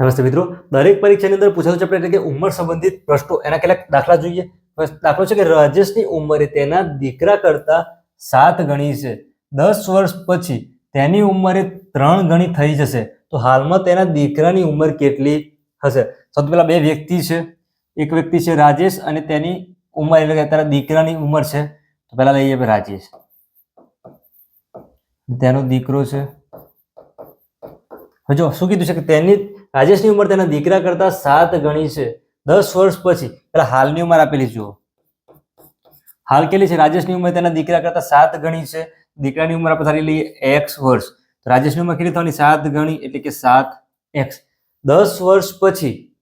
નમસ્તે મિત્રો. દરેક પરીક્ષાની અંદર પૂછાતું ચેપ્ટર એટલે કે ઉંમર સંબંધિત પ્રશ્નો. એના કેટલાક દાખલા જોઈએ. દાખલો છે કે રાજેશની ઉંમરે તેના દીકરા કરતા સાત ગણી છે. દસ વર્ષ પછી તેની ઉંમરે ત્રણ ગણી થઈ જશે. તો હાલમાં તેના દીકરાની ઉંમર કેટલી હશે? સૌથી પહેલા બે વ્યક્તિ છે. એક વ્યક્તિ છે રાજેશ અને તેની ઉંમર એટલે કે તેના દીકરાની ઉંમર છે. તો પહેલા લઈએ રાજેશ. તેનો દીકરો છે. હવે જો શું કીધું છે કે તેની રાજેશની ઉંમર તેના દીકરા કરતા સાત ગણી છે. દસ વર્ષ પછી, પેલા હાલની ઉંમર આપેલી જુઓ. હાલ કેટલી છે? રાજેશની ઉંમર તેના દીકરા કરતા સાત ગણી છે. દીકરાની ઉંમર આપણે ધારી લઈએ એક્સ વર્ષ. રાજેશની ઉંમર કેટલી થવાની? સાત ગણી, એટલે કે સાત એક્સ. દસ વર્ષ પછી,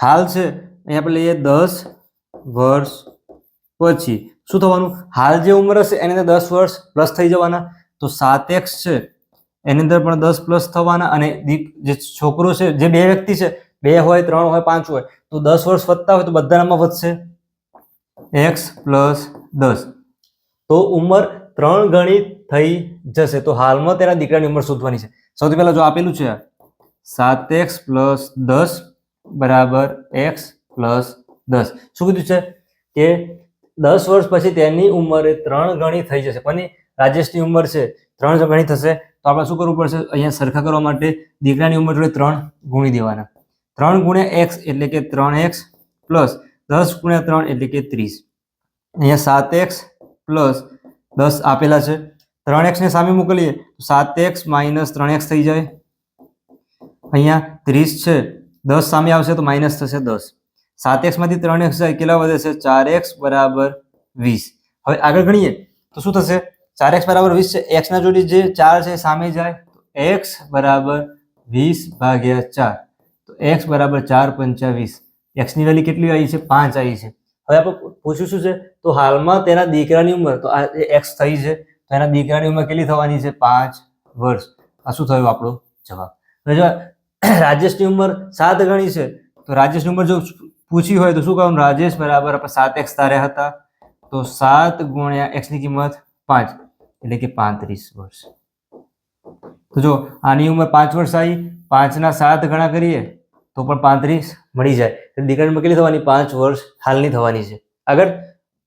હાલ છે અહીંયા આપણે લઈએ દસ વર્ષ પછી. શું થવાનું? હાલ જે ઉંમર હશે, એને દસ વર્ષ પ્લસ થઈ જવાના. તો સાત એક્સ છે. એની અંદર પણ દસ પ્લસ થવાના અને જે છોકરો છે, જે બે વ્યક્તિ છે, બે હોય, ત્રણ હોય, પાંચ હોય, તો દસ વર્ષ વધતા હોય તો બધાનામાં વધશે. એક્સ પ્લસ દસ. તો ઉંમર ત્રણ ગણી થઈ જશે. તો હાલમાં તેના દીકરાની ઉંમર શોધવાની છે. સૌથી પહેલાં જો આપેલું છે, સાત એક્સ પ્લસ દસ બરાબર એક્સ પ્લસ દસ. શું કીધું છે? કે દસ વર્ષ પછી તેની ઉંમરે ત્રણ ગણી થઈ જશે. પણ રાજેશની ઉંમર છે. ત્રણ ગણી થશે, તો આપણે શું કરવું પડશે? અહીંયા સરખા કરવા માટે દીકરાની ઉંમર જોડે ત્રણ ગુણી દેવાના. ત્રણ ગુણ્યા એક્સ એટલે કે ત્રણ એક્સ પ્લસ દસ ગુણ્યા ત્રણ એટલે કે ત્રીસ. અહીંયા સાત એક્સ પ્લસ દસ આપેલા છે. ત્રણ એક્સને સામે મોકલીએ, તો સાત એક્સ માઇનસ ત્રણ એક્સ થઈ જાય. અહીંયા ત્રીસ છે, દસ સામે આવશે તો માઇનસ થશે દસ. સાત એક્સમાંથી ત્રણ એક્સ જાય, કેટલા વધે છે? ચાર એક્સ બરાબર વીસ. હવે આગળ ગણીએ, તો શું થશે? ચાર એક્સ બરાબર વીસ છે. એક્સ ના જોડે જે ચાર છે સામે જાય. એક્સ બરાબર વીસ ભાગ્યા ચાર. તો એક્સ બરાબર ચાર પંચાવીસ એક્સની વેલ્યુ કેટલી આવી છે? પાંચ આવી છે. હવે આપણે પૂછ્યું શું છે? તો હાલમાં તેના દીકરાની ઉંમર, તો આ એક્સ થઈ છે, તો એના દીકરાની ઉંમર કેટલી થવાની છે? પાંચ વર્ષ. આ શું થયું આપણો જવાબ? રાજેશની ઉંમર સાત ગણી છે, તો રાજેશની ઉંમર જો પૂછી હોય તો શું કહેવાનું? રાજેશ બરાબર આપણે સાત એક્સ તારે હતા. તો સાત ગુણ્યા એક્સની કિંમત પાંચ. એટલે કે પાંત્રીસ વર્ષ. તો જો આની ઉંમર પાંચ વર્ષ આવી, પાંચના સાત ગણા કરીએ, તો પણ પાંત્રીસ મળી જાય. એટલે દીકરાની કેટલી થવાની? પાંચ વર્ષ હાલની થવાની છે. આગળ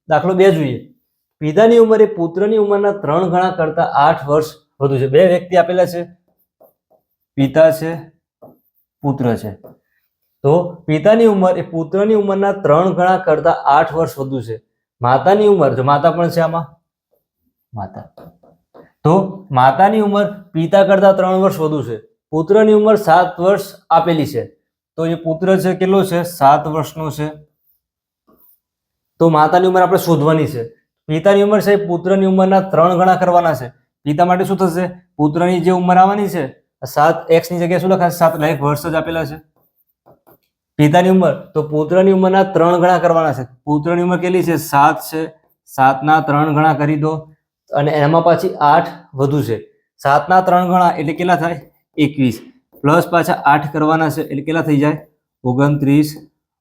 દાખલો બે જોઈએ. પિતાની ઉંમર પુત્રની ઉંમરના ત્રણ ગણા કરતા આઠ વર્ષ વધુ છે. બે વ્યક્તિ આપેલા છે. પિતા છે, પુત્ર છે. તો પિતાની ઉંમર એ પુત્રની ઉંમરના ત્રણ ગણા કરતા આઠ વર્ષ વધુ છે. માતાની ઉંમર, જો માતા પણ છે આમાં માતા. તો માતાની ઉંમર પિતા કરતા ત્રણ વર્ષ વધુ છે. પુત્રની ઉંમર સાત વર્ષ આપેલી છે. તો એ પુત્ર છે કેટલો છે? સાત વર્ષનો છે. તો માતાની ઉંમર આપણે શોધવાની છે. પિતાની ઉંમર છે પુત્રની ઉંમરના ત્રણ ગણા કરવાના છે. પિતા માટે શું થશે? પુત્રની જે ઉંમર આવવાની છે, સાત એક્સની જગ્યાએ શું લખાશે? સાત લાખ વર્ષ જ આપેલા છે. પિતાની ઉંમર, તો પુત્રની ઉંમરના ત્રણ ગણા કરવાના છે. પુત્રની ઉંમર કેટલી છે? સાત છે. સાતના ત્રણ ગણા કરી દો. અને એમાં પાછી આઠ વધુ છે. સાતના ત્રણ ગણા એટલે કેટલા થાય? એકવીસ. પ્લસ પાછા આઠ કરવાના છે એટલે કેટલા થઈ જાય? ઓગણત્રીસ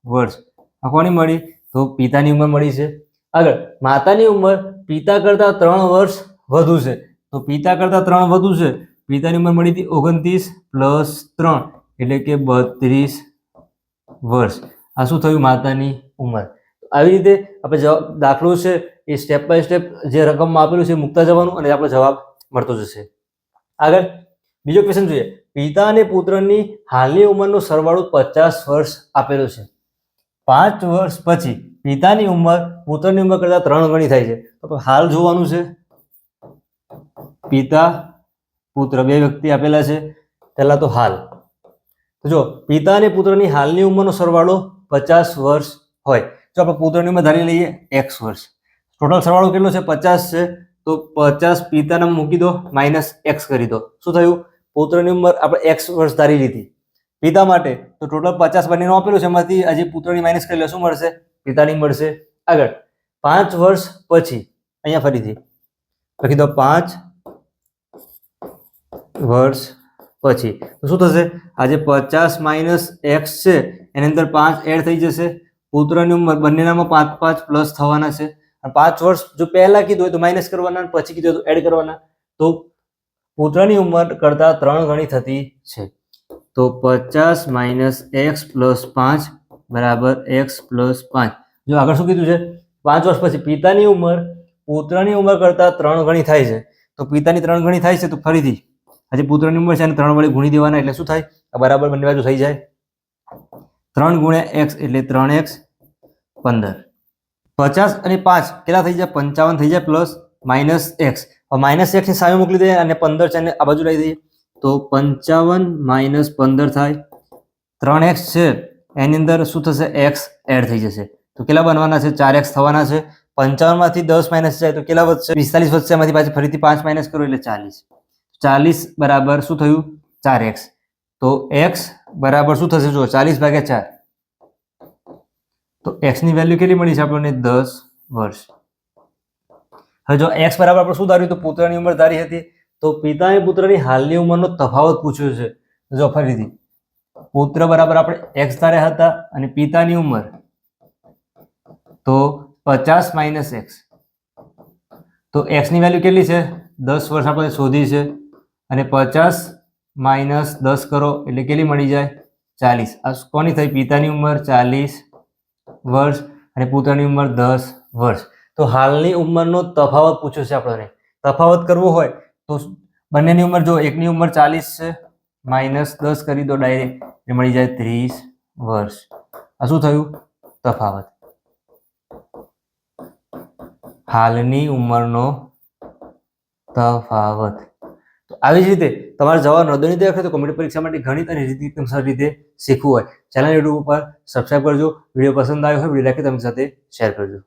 વર્ષ. આ કોની મળી? તો પિતાની ઉંમર મળી છે. આગળ, માતાની ઉંમર પિતા કરતાં ત્રણ વર્ષ વધુ છે. તો પિતા કરતાં ત્રણ વધુ છે. પિતાની ઉંમર મળી હતી ઓગણત્રીસ પ્લસ ત્રણ એટલે કે બત્રીસ વર્ષ. આ શું થયું? માતાની ઉંમર. આવી રીતે આપણે જવાબ, દાખલો છે, એ સ્ટેપ બાય સ્ટેપ જે રકમમાં આપેલું છે મૂકતા જવાનું અને આપણો જવાબ મળતો જશે. આગળ, બીજો ક્વેશ્ચન જોઈએ. પિતા અને પુત્રની હાલની ઉંમરનો સરવાળો પચાસ વર્ષ આપેલો છે. પાંચ વર્ષ પછી પિતાની ઉંમર પુત્રની ઉંમર કરતાં ત્રણ ગણી થાય છે. તો હાલ જોવાનું છે. પિતા, પુત્ર બે વ્યક્તિ આપેલા છે. પહેલાં તો હાલ. જો, પિતા અને પુત્રની હાલની ઉંમરનો સરવાળો પચાસ વર્ષ હોય. જો આપણે ઉંમર ધારી લઈએ એક્સ વર્ષ. ટોટલ સરવાળો કેટલો છે? પચાસ છે. તો પચાસ પિતાના મૂકી દો માઇનસ એક્સ કરી દો. શું થયું? પુત્રની ઉંમર આપણે એક્સ વર્ષ ધારી લીધી. પિતા માટે તો ટોટલ પચાસ બનીને આપેલું છે. એમાંથી હજી પુત્રની માઇનસ કરી લે, શું મળશે? પિતાની મળશે. આગળ. પાંચ વર્ષ પછી, અહીંયા ફરીથી. લખી દો, પાંચ વર્ષ પછી. તો શું થશે? આજે પચાસ માઇનસ એક્સ છે. એની અંદર પાંચ એડ થઈ જશે. પુત્રની ઉંમર બંનેનામાં પાંચ પાંચ પ્લસ થવાના છે. પાંચ વર્ષ જો પહેલા કીધું હોય તો માઇનસ કરવાના પછી કીધું તો એડ કરવાના. તો પુત્રની ઉંમર કરતા ત્રણ ગણી થતી છે. તો પચાસ માઇનસ એક્સ પ્લસ પાંચ બરાબર એક્સ પ્લસ પાંચ. જો આગળ શું કીધું છે? પાંચ વર્ષ પછી પિતાની ઉંમર, પુત્રની ઉંમર કરતાં ત્રણ ગણી થાય છે. તો પિતાની ત્રણ ગણી થાય છે તો ફરીથી, આજે પુત્રની ઉંમર છે અને ત્રણ વડે ગુણી દેવાના એટલે શું થાય? બરાબર બંને બાજુ થઈ જાય. ત્રણ ગુણ્યા એક્સ એટલે ત્રણ એક્સ પંદર. પચાસ અને પાંચ કેટલા થઈ જાય? પંચાવન થઈ જાય પ્લસ માઇનસ એક્સ. માઇનસ એક્સની સામે મોકલી દઈએ અને પંદર છે આ બાજુ લઈ દઈએ. તો પંચાવન માઇનસ પંદર થાય. ત્રણ એક્સ છે. એની અંદર શું થશે? એક્સ એડ થઈ જશે. તો કેટલા બનવાના છે? ચાર એક્સ થવાના છે. પંચાવનમાંથી દસ માઇનસ જાય તો કેટલા વધશે? પિસ્તાલીસ વધશે. એમાંથી પાછી ફરીથી પાંચ માઇનસ કરો એટલે ચાલીસ. ચાલીસ બરાબર શું થયું? ચાર એક્સ. તો એક્સ બરાબર શું થશે? જો ચાલીસ ભાગ્યા ચાર. તો એક્સની વેલ્યુ કેટલી મળી છે આપણને? દસ વર્ષ. હવે જો એક્સ બરાબર આપણે શું ધાર્યું? તો પુત્રની ઉંમર ધારી હતી. તો પિતા અને પુત્રની હાલની ઉંમરનો તફાવત પૂછ્યો છે. જો ફરીથી. પુત્ર બરાબર આપણે એક્સ ધાર્યા હતા અને પિતાની ઉંમર. તો પચાસ માઇનસ એક્સ તો એક્સની વેલ્યુ કેટલી છે? દસ વર્ષ આપણે શોધી છે. અને પચાસ માઇનસ દસ કરો એટલે કેટલી મળી જાય? ચાલીસ. આ કોની થઈ? પિતાની ઉંમર ચાલીસ વર્ષ અને પુત્રની ઉંમર દસ વર્ષ. તો હાલની ઉંમરનો તફાવત પૂછ્યો છે આપણને. તફાવત કરવો હોય તો બંનેની ઉંમર જો એકની ઉંમર ચાલીસ છે. માઇનસ દસ કરી દો ડાયરેક્ટ. એ મળી જાય ત્રીસ વર્ષ. આ શું થયું? તફાવત. હાલની ઉંમરનો તફાવત. તો આવી જ રીતે તમારે જવા ન દોની દેખાય તો કોમ્પ્યુટર પરીક્ષા માટે ગણિત અને રીતિ સારી રીતે શીખવું હોય. ચેનલ યુટ્યુબ ઉપર સબસ્ક્રાઈબ કરજો. વીડિયો પસંદ આવ્યો હોય, વીડિયો લાઈક તમારી સાથે શેર કરજો.